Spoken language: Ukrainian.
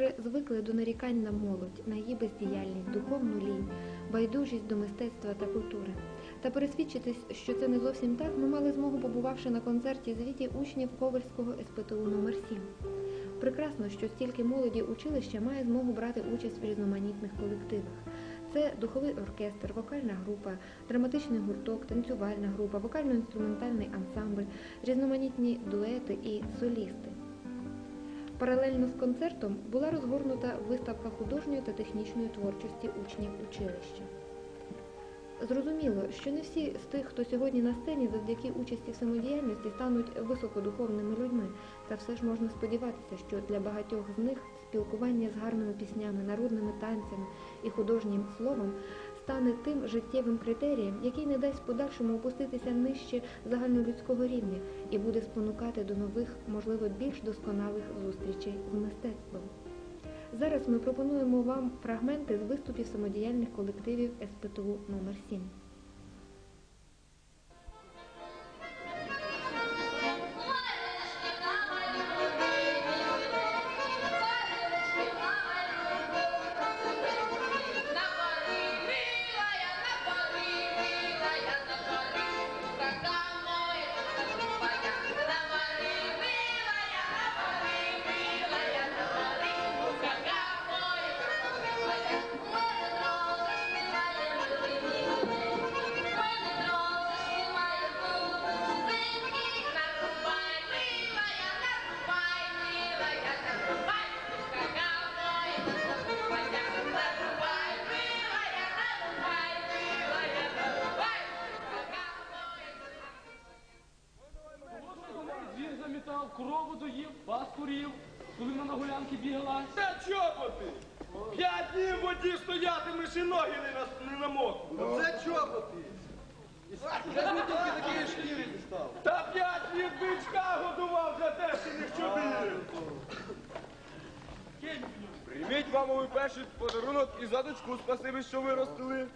вже звикли до нарікань на молодь, на її бездіяльність, духовну лінь, байдужість до мистецтва та культури. Та пересвідчитись, що це не зовсім так, ми мали змогу, побувавши на концерті звіті учнів Ковальського СПТУ номер 7 Прекрасно, що стільки молоді училища має змогу брати участь в різноманітних колективах. Це духовий оркестр, вокальна група, драматичний гурток, танцювальна група, вокально-інструментальний ансамбль, різноманітні дуети і солісти. Паралельно з концертом була розгорнута виставка художньої та технічної творчості учнів училища. Зрозуміло, що не всі з тих, хто сьогодні на сцені завдяки участі в самодіяльності стануть високодуховними людьми, та все ж можна сподіватися, що для багатьох з них спілкування з гарними піснями, народними танцями і художнім словом стане тим життєвим критерієм, який не дасть подальшому опуститися нижче загальнолюдського рівня і буде спонукати до нових, можливо, більш досконалих зустрічей з мистецтвом. Зараз ми пропонуємо вам фрагменти з виступів самодіяльних колективів СПТУ номер 7 корову доїв, пас курів, коли вона на гулянки бігала. Це чоботи! П'ять днів в воді стоятимеш і ноги не, на, не намокнуть. Це чоботи! Я не тільки такої шкіри дістав. Та п'ять днів бичка годував за те, що не в чобі. Прийміть мамовий перший подарунок і за дочку спасибі, що виростили.